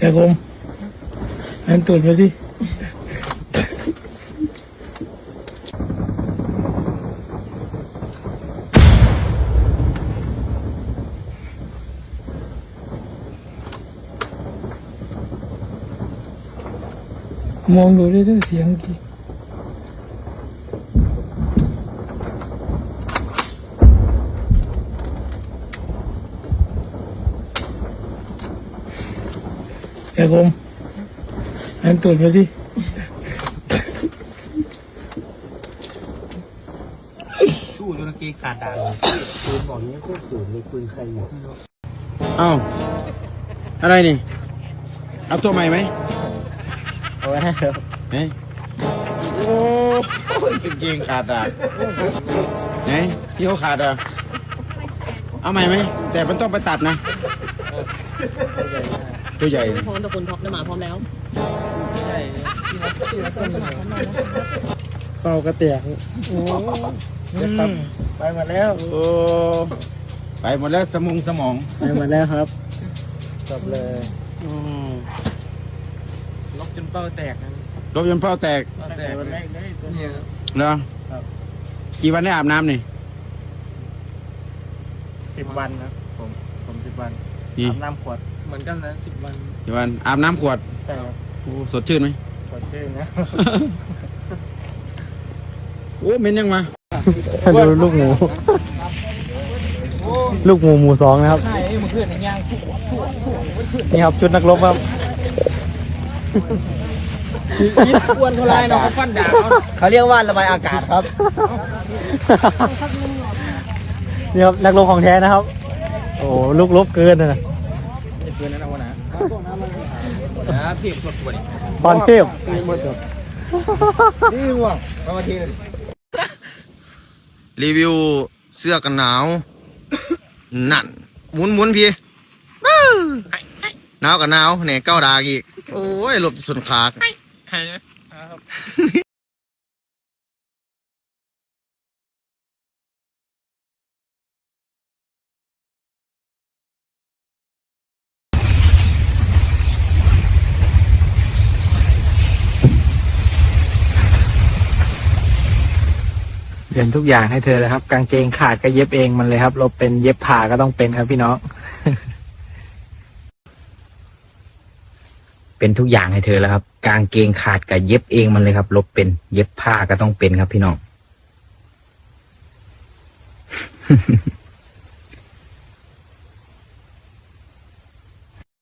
อย่าคมอันตูดมาสิมองดูได้ด้วยเสียงกี่ อย่าคมอันตูดมาสิสู้จนเกงขาดดาบปืนบอกนี้โคตรสูงเลยปืนใครอยู่เอ้าอะไรนี่ เอาตัวใหม่ไหมเอาไว้ให้ครับไหนโอ้ยกางเกงขาดอะไหนที่เขาขาดอะเอาใหม่ไหมแต่มันต้องไปตัดนะ ตัวใหญ่ พร้อมแต่คนพร้อมจะมาพร้อมแล้ว เป่ากระเตียงโอ้ยครับไปหมดแล้วโอ้ไปหมดแล้วสมองสมองไปหมดแล้วครับจบเลยอืมล็อกจนเป้าแตกนะรถยนต์เป้าแตกเป้าแตกวันแรกได้ตัวนี้เหรอครับ กี่วันได้อาบน้ำนี่สิบวันนะผมผมสิบวัน นี่อาบน้ำขวดเหมือนกันนะสิบวันกี่วันอาบน้ำขวดใช่ครับโอ้สดชื่นไหม ขวดชื่อนะโอ้เหม็นยังมาดูลูกหมู ลูกหมูหมูสองนะครับ นี่ครับชุดนักรบครับควรเท่าไรเนาะฟันดาบเขาเรียกว่าระบายอากาศครับ นี่ครับนักรบของแท้นะครับ โอ้โหลูกลบเกินนะเพื่อนนั่นเอาวะนะนะพี่สดกว่านี้พรเทพรีวิวเสื้อกันหนาว นั่นหมุนหมุนพี่บู๊หนาวกับหนาวเนี่ยเก้าดากอีก โอ้ยหลบส่วนขา เปลี่ยนทุกอย่างให้เธอเลยครับ กางเกงขาดก็เย็บเองมันเลยครับ เราเป็นเย็บผ่าก็ต้องเป็นครับพี่น้อง เป็นทุกอย่างให้เธอแล้วครับ กางเกงขาดกับเย็บเองมันเลยครับ ลบเป็น เย็บผ้าก็ต้องเป็นครับพี่น้อง